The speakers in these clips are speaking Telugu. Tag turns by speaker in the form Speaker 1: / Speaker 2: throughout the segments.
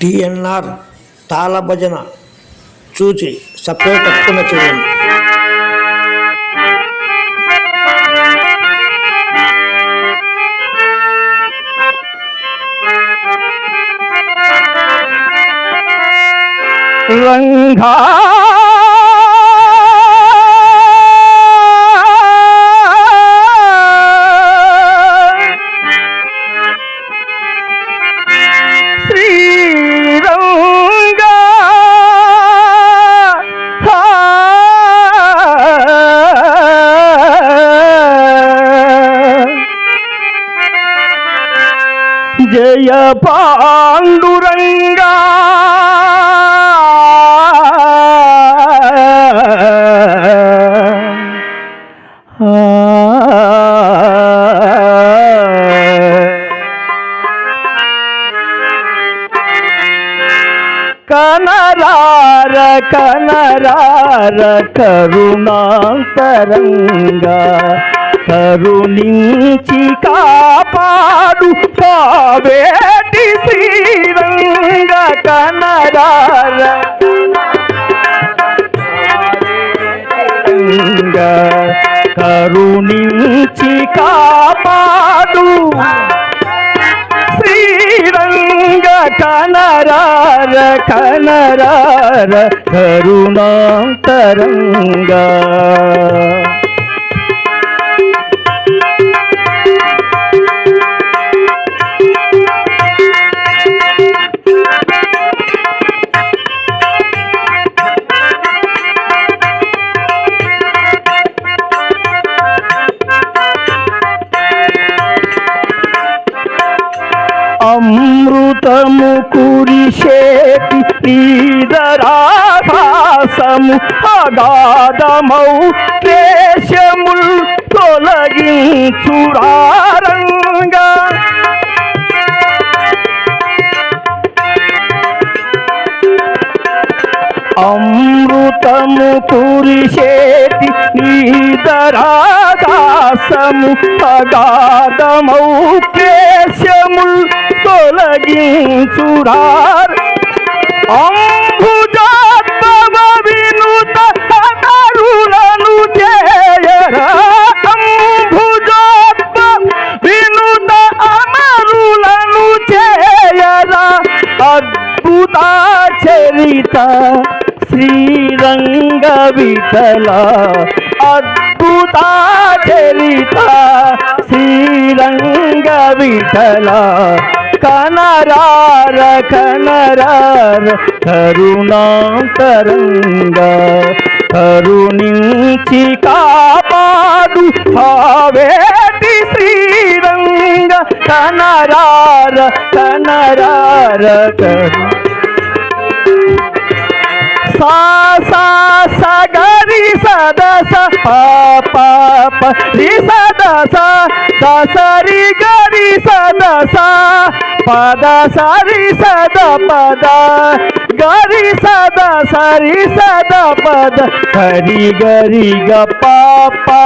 Speaker 1: టిఎన్ఆర్ తాళ భజన చూచి సపరేట్ అక్కున చేయండి.
Speaker 2: రంగా ஜெய பாண்டுரங்கா. கனரார கனரார கருணாந்தரங்கா. కరుణించి కాపాడు కావేటి శ్రీరంగ కనరార కరుణించి కాపాడు శ్రీరంగ కనరార కనరార కరుణాంతరంగా. అమృతము కురిసేటి నీదరాహాసము అగాధమౌ దేశముల్ తొలగించురారంగా అమృతము కురిసేటి నీదరాదాసము అగాధమౌ కేశముల్ తొలగించురార్. అంబుజాత్మవ వినుత అమరులను చేయరా? అంబుజాత్మ వినుత అమరులను చేయరా? అద్భుత చరిత శ్రీరంగ విఠల అద్భుత చరిత శ్రీరంగ విఠల కనరార కనరార కరుణాంతరంగా కరుణించి కాపాడు భావేటి శ్రీరంగ కనరార కనరార కరు சா சா சகரி சதச பாப்பா ரி சதச தசரி கரி சதச பத சரி சத பத கரி சத சரி சத பத கரி கரி க பாப்பா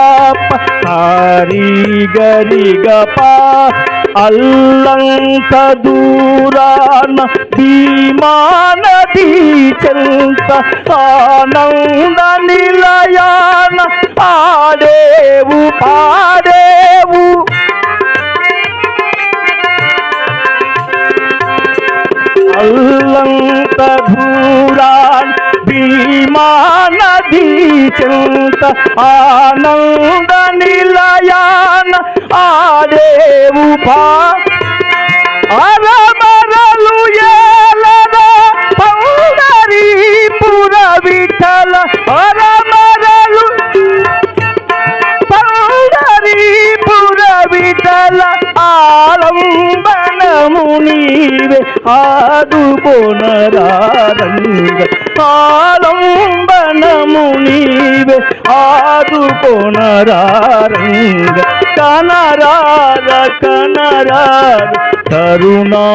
Speaker 2: ஹரி கரி க பா தூரான భీమా గరి గ చెంత ఆనంద నిలయాన పాడేవు పాడేవు. అల్లంత భూరాన్ భీమా భీమానదీ చెంత ఆనంద నిలయాన ఆడేవు పా విఠల అరమరలు పౌడరీపుర విఠల ఆలంబనము నీవే ఆదుకొనరారంగ ఆలంబనము నీవే ఆదుకొనరారంగ కనరార కనరార కరుణాంతరంగా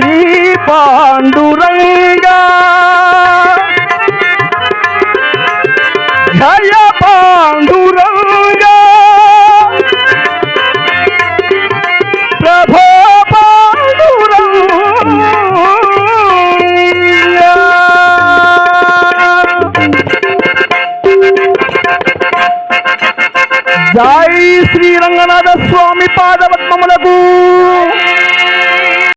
Speaker 2: శ్రీ పాండురంగా జయ పాండురంగా. ప్రభో పాండురంగా. జై శ్రీ రంగనాథ స్వామి పాదపద్మములకు.